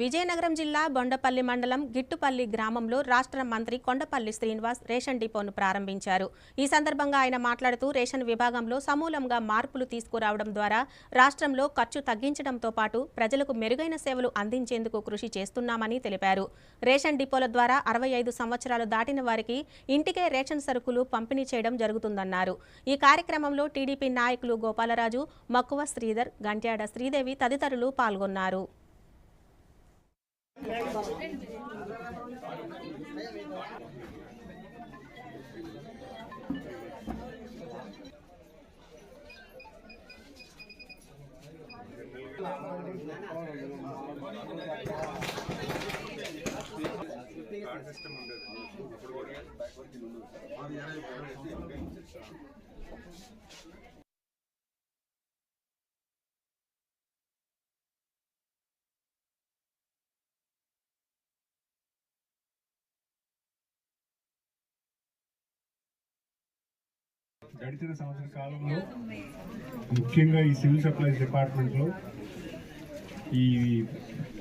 విజయనగరం జిల్లా బొండపల్లి మండలం గిట్టుపల్లి గ్రామంలో రాష్ట్ర మంత్రి కొండపల్లి శ్రీనివాస్ రేషన్ డిపోను ప్రారంభించారు. ఈ సందర్భంగా ఆయన మాట్లాడుతూ రేషన్ విభాగంలో సమూలంగా మార్పులు తీసుకురావడం ద్వారా రాష్ట్రంలో ఖర్చు తగ్గించడంతో పాటు ప్రజలకు మెరుగైన సేవలు అందించేందుకు కృషి చేస్తున్నామని తెలిపారు. రేషన్ డిపోల ద్వారా అరవై ఐదు సంవత్సరాలు దాటిన వారికి ఇంటికే రేషన్ సరుకులు పంపిణీ చేయడం జరుగుతుందన్నారు. ఈ కార్యక్రమంలో టీడీపీ నాయకులు గోపాలరాజు మక్కువ శ్రీధర్ గంట్యాడ శ్రీదేవి తదితరులు పాల్గొన్నారు. సిస్టమ్ ఉండేది ఇప్పుడు కూడా గడిచిన సంవత్సర కాలంలో ముఖ్యంగా ఈ సివిల్ సప్లైస్ డిపార్ట్మెంట్లో ఈ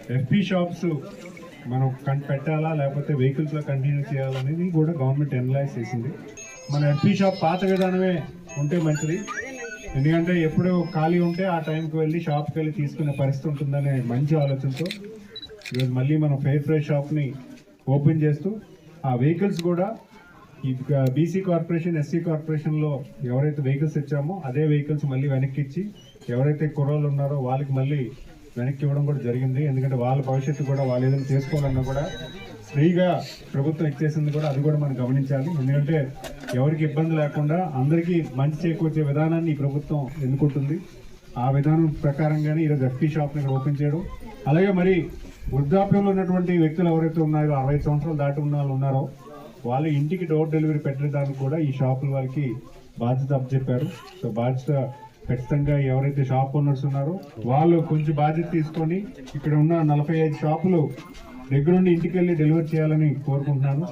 ఎఫ్పి షాప్స్ మనం కన్ పెట్టాలా లేకపోతే వెహికల్స్లో కంటిన్యూ చేయాలనేది కూడా గవర్నమెంట్ ఎనలైజ్ చేసింది. మన ఎఫ్పి షాప్ పాత విధానమే ఉంటే మంచిది. ఎందుకంటే ఎప్పుడు ఖాళీ ఉంటే ఆ టైంకి వెళ్ళి షాప్కి వెళ్ళి తీసుకునే పరిస్థితి ఉంటుందనే మంచి ఆలోచనతో ఈరోజు మళ్ళీ మనం ఫెయిర్ ఫ్రెష్ షాప్ని ఓపెన్ చేస్తూ ఆ వెహికల్స్ కూడా బీసీ కార్పొరేషన్ ఎస్సీ కార్పొరేషన్లో ఎవరైతే వెహికల్స్ ఇచ్చామో అదే వెహికల్స్ మళ్ళీ వెనక్కి ఇచ్చి ఎవరైతే కుర్రోళ్ళు ఉన్నారో వాళ్ళకి మళ్ళీ వెనక్కి ఇవ్వడం కూడా జరిగింది. ఎందుకంటే వాళ్ళ భవిష్యత్తు కూడా వాళ్ళు ఏదైనా చేసుకోవాలన్నా కూడా ఫ్రీగా ప్రభుత్వం ఇచ్చేసింది కూడా అది కూడా మనం గమనించాలి. ఎందుకంటే ఎవరికి ఇబ్బంది లేకుండా అందరికీ మంచి చేకూర్చే విధానాన్ని ఈ ప్రభుత్వం ఎన్నుకుంటుంది. ఆ విధానం ప్రకారంగానే ఈరోజు ఎఫ్టీ షాప్ని ఇక్కడ ఓపెన్ చేయడం. అలాగే మరి వృద్ధాప్యంలో ఉన్నటువంటి వ్యక్తులు ఎవరైతే ఉన్నారో అరవై సంవత్సరాలు దాటి ఉన్న వాళ్ళు ఉన్నారో వాళ్ళు ఇంటికి డోర్ డెలివరీ పెట్టడానికి కూడా ఈ షాపుల వారికి బాధ్యత అప్పచెప్పారు. సో బాధ్యత ఖచ్చితంగా ఎవరైతే షాప్ ఓనర్స్ ఉన్నారో వాళ్ళు కొంచెం బాధ్యత తీసుకొని ఇక్కడ ఉన్న నలభై ఐదు షాపులు దగ్గరుండి ఇంటికి వెళ్ళి డెలివరీ చేయాలని కోరుకుంటున్నాను.